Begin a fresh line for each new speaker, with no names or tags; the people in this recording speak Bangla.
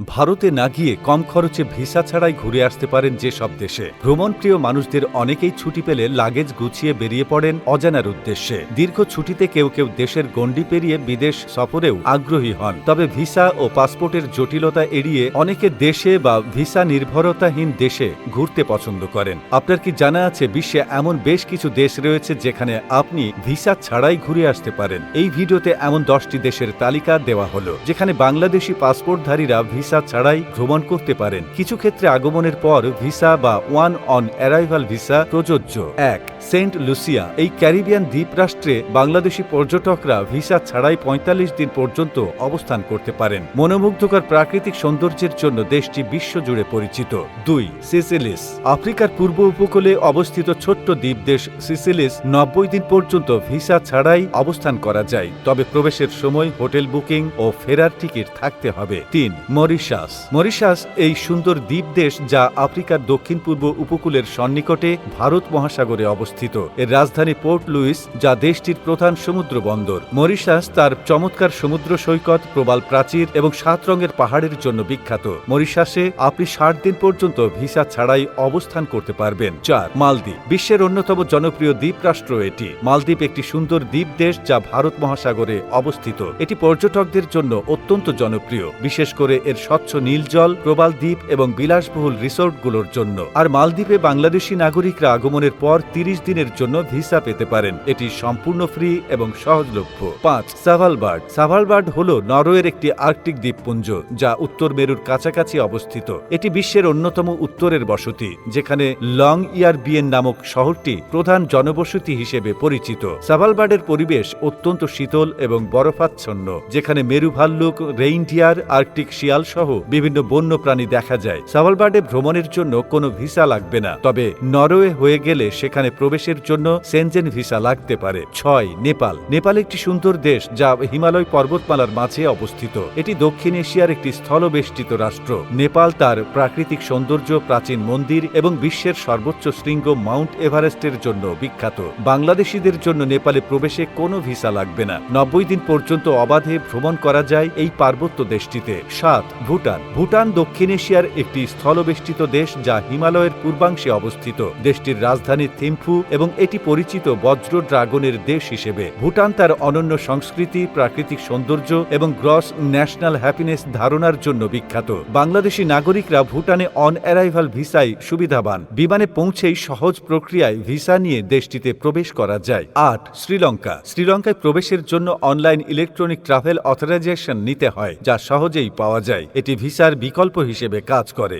ভারতে না গিয়ে কম খরচে ভিসা ছাড়াই ঘুরে আসতে পারেন যেসব দেশে। ভ্রমণপ্রিয় মানুষদের অনেকেই ছুটি পেলে লাগেজ গুছিয়ে বেরিয়ে পড়েন অজানার উদ্দেশ্যে। দীর্ঘ ছুটিতে কেউ কেউ দেশের গণ্ডি পেরিয়ে বিদেশ সফরেও আগ্রহী হন। তবে ভিসা ও পাসপোর্টের জটিলতা এড়িয়ে অনেকে দেশে বা ভিসা নির্ভরতাহীন দেশে ঘুরতে পছন্দ করেন। আপনার কি জানা আছে বিশ্বে এমন বেশ কিছু দেশ রয়েছে যেখানে আপনি ভিসা ছাড়াই ঘুরে আসতে পারেন? এই ভিডিওতে এমন দশটি দেশের তালিকা দেওয়া হলো, যেখানে বাংলাদেশি পাসপোর্টধারীরা ভিসা ছাড়াই ভ্রমণ করতে পারেন। কিছু ক্ষেত্রে আগমনের পর ভিসা বা ওয়ান অন অ্যারাইভাল ভিসা প্রযোজ্য। এক সেন্ট লুসিয়া, এই ক্যারিবিয়ান দ্বীপরাষ্ট্রে বাংলাদেশি পর্যটকরা ভিসা ছাড়াই পঁয়তাল্লিশ দিন পর্যন্ত অবস্থান করতে পারেন। মনোমুগ্ধকর প্রাকৃতিক সৌন্দর্যের জন্য দেশটি বিশ্বজুড়ে পরিচিত। দুই, সিসিলিস। আফ্রিকার পূর্ব উপকূলে অবস্থিত ছোট্ট দ্বীপ দেশ সিসিলিস নব্বই দিন পর্যন্ত ভিসা ছাড়াই অবস্থান করা যায়। তবে প্রবেশের সময় হোটেল বুকিং ও ফেরার টিকিট থাকতে হবে। তিন, মরিশাস। মরিশাস এই সুন্দর দ্বীপ দেশ যা আফ্রিকার দক্ষিণ পূর্ব উপকূলের সন্নিকটে ভারত মহাসাগরে অবস্থিত। এর রাজধানী পোর্ট লুইস, যা দেশটির প্রধান সমুদ্র বন্দর মরিশাস তার চমৎকার সমুদ্র সৈকত, প্রবাল প্রাচীর এবং সাত রঙের পাহাড়ের জন্য বিখ্যাত। মরিশাসে আপনি ষাট দিন পর্যন্ত ভিসা ছাড়াই অবস্থান করতে পারবেন। চার, মালদ্বীপ, বিশ্বের অন্যতম জনপ্রিয় দ্বীপ রাষ্ট্র এটি। মালদ্বীপ একটি সুন্দর দ্বীপ দেশ যা ভারত মহাসাগরে অবস্থিত। এটি পর্যটকদের জন্য অত্যন্ত জনপ্রিয়, বিশেষ করে এর স্বচ্ছ নীল জল, প্রবাল দ্বীপ এবং বিলাসবহুল রিসোর্টগুলোর জন্য। আর মালদ্বীপে বাংলাদেশি নাগরিকরা আগমনের পর তিরিশ দিনের জন্য ভিসা পেতে পারেন। এটি সম্পূর্ণ ফ্রি এবং সহজলভ্য। পাঁচ, সাভালবার্ড। সাভালবার্ড হল নরওয়ের একটি আর্কটিক দ্বীপপুঞ্জ, যা উত্তর মেরুর কাছাকাছি অবস্থিত। এটি বিশ্বের অন্যতম উত্তরের বসতি, যেখানে লং ইয়ার বিয়েন নামক শহরটি প্রধান জনবসতি হিসেবে পরিচিত। সাভালবার্ডের পরিবেশ অত্যন্ত শীতল এবং বরফাচ্ছন্ন, যেখানে মেরু ভাল্লুক, রেইনডিয়ার, আর্কটিক শিয়াল সহ বিভিন্ন বন্য প্রাণী দেখা যায়। সাভালবার্ডে ভ্রমণের জন্য কোনো ভিসা লাগবে না, তবে নরওয়ে হয়ে গেলে সেখানে প্রবেশের জন্য সেনজেন ভিসা লাগতে পারে। ছয়, নেপাল। নেপাল একটি সুন্দর দেশ যা হিমালয় পর্বতমালার মাঝে অবস্থিত। এটি দক্ষিণ এশিয়ার একটি স্থলবেষ্টিত রাষ্ট্র। নেপাল তার প্রাকৃতিক সৌন্দর্য, প্রাচীন মন্দির এবং বিশ্বের সর্বোচ্চ শৃঙ্গ মাউন্ট এভারেস্টের জন্য বিখ্যাত। বাংলাদেশিদের জন্য নেপালে প্রবেশে কোনো ভিসা লাগবে না। নব্বই দিন পর্যন্ত অবাধে ভ্রমণ করা যায় এই পার্বত্য দেশটিতে। সাত, ভুটান। ভুটান দক্ষিণ এশিয়ার একটি স্থলবেষ্টিত দেশ যা হিমালয়ের পূর্বাংশে অবস্থিত। দেশটির রাজধানী থিম্ফু এবং এটি পরিচিত বজ্র ড্রাগনের দেশ হিসেবে। ভুটান তার অনন্য সংস্কৃতি, প্রাকৃতিক সৌন্দর্য এবং গ্রস ন্যাশনাল হ্যাপিনেস ধারণার জন্য বিখ্যাত। বাংলাদেশি নাগরিকরা ভুটানে অন অ্যারাইভাল ভিসায় সুবিধাবান। বিমানে পৌঁছেই সহজ প্রক্রিয়ায় ভিসা নিয়ে দেশটিতে প্রবেশ করা যায়। আট, শ্রীলঙ্কা। শ্রীলঙ্কায় প্রবেশের জন্য অনলাইন ইলেকট্রনিক ট্রাভেল অথরাইজেশন নিতে হয়, যা সহজেই পাওয়া যায়। এটি ভিসার বিকল্প হিসেবে কাজ করে।